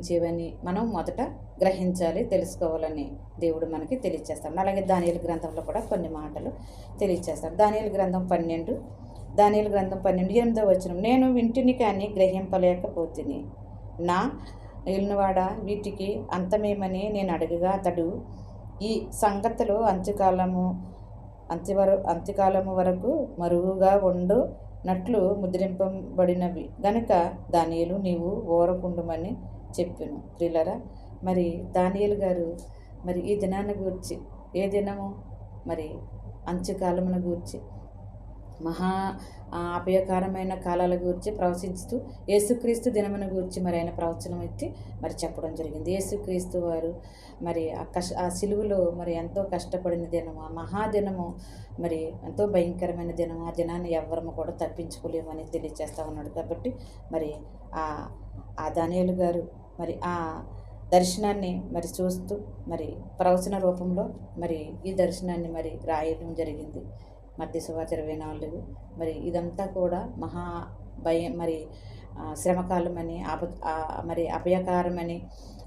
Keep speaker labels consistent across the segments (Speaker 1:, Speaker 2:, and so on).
Speaker 1: జీవించేవని మనం మొదట గ్రహించాలి తెలుసుకోవాలని దేవుడు మనకి తెలియచేస్తాడు. అలాగే దానియలు గ్రంథంలో కూడా కొన్ని మాటలు తెలియచేస్తాడు. దానియలు గ్రంథం పన్నెండు దానియలు గ్రంథం పన్నెండు ఎనిమిదో వచ్చిన నేను వింటిని కానీ గ్రహింపలేకపోతుంది నా ఇల్లువాడ? వీటికి అంతమేమని నేను అడుగుగా అతడు ఈ సంగతులు అంత్యకాలము అంత్యవర అంత్యకాలము వరకు మరుగుగా ఉండు. నట్లు ముద్రింపబడినవి. గనుక దానియలు నీవు ఓరకుండుమని చెప్పాను. ప్రియులరా మరి దానియలు గారు మరి ఈ దినాన్ని గూర్చి ఏ దినము మరి అంత్యకాలమును గూర్చి మహా అపయకరమైన కాలాల గురించి ప్రవచించుతూ యేసుక్రీస్తు దినమును గురించి మరి ఆయన ప్రవచనం ఎత్తి మరి చెప్పడం జరిగింది. యేసుక్రీస్తు వారు మరి ఆ కష్ట ఆ సిలువలో మరి ఎంతో కష్టపడిన దినము ఆ మహాదినము మరి ఎంతో భయంకరమైన దినము ఆ దినాన్ని ఎవ్వరము కూడా తప్పించుకోలేమని తెలియజేస్తూ ఉన్నాడు. కాబట్టి మరి ఆ ఆ దానియలు గారు మరి ఆ దర్శనాన్ని మరి చూస్తూ మరి ప్రవచన రూపంలో మరి ఈ దర్శనాన్ని మరి రాయడం జరిగింది. మధ్య సువార్త ఇరవై నాలుగు. మరి ఇదంతా కూడా మహా భయం మరి శ్రమకాలమని ఆప మరి అభయకారమని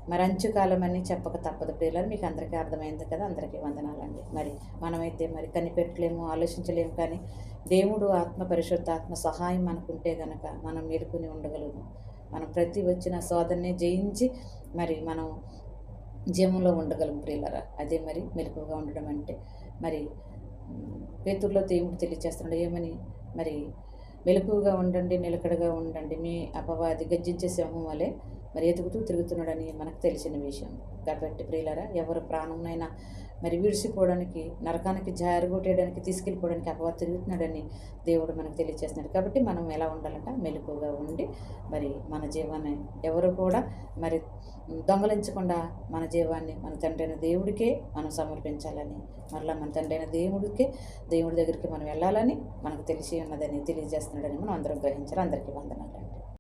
Speaker 1: మరి అంచుకాలమని చెప్పక తప్పదు ప్రియులారు. మీకు అందరికీ అర్థమైంది కదా? అందరికీ వందనాలండి. మరి మనమైతే మరి కనిపెట్టలేము ఆలోచించలేము కానీ దేవుడు ఆత్మ పరిశుద్ధ ఆత్మ సహాయం మనకుంటే గనక మనం మేలుకొని ఉండగలుగుతాం మనం ప్రతి వచ్చిన శోధనని జయించి మరి మనం జీవంలో ఉండగలం ప్రియులరా. అదే మరి మెలకుగా ఉండడం అంటే. మరి పేతుర్లో దేవుడు తెలియచేస్తున్నాడు ఏమని? మరి మెలకుగా ఉండండి నిలకడగా ఉండండి మీ అపవాది గర్జించే సింహం వలె మరి ఎదుగుతూ తిరుగుతున్నాడని మనకు తెలిసిన విషయం. కాబట్టి ప్రియులరా ఎవరు ప్రాణంనైనా మరి విడిసిపోవడానికి నరకానికి జారగొట్టేయడానికి తీసుకెళ్ళిపోవడానికి అపవాదం తిరుగుతున్నాడని దేవుడు మనకు తెలియజేస్తున్నాడు కాబట్టి మనం ఎలా ఉండాలంట? మెలకుగా ఉండి మరి మన జీవాన్ని ఎవరు కూడా మరి దొంగలించకుండా మన జీవాన్ని మన తండ్రి అయిన దేవుడికే మనం సమర్పించాలని మరలా మన తండ్రి అయిన దేవుడికే దేవుడి దగ్గరికి మనం వెళ్ళాలని మనకు తెలిసి ఉన్నదని తెలియజేస్తున్నాడని మనం అందరం గ్రహించాలి. అందరికీ వందనాలు.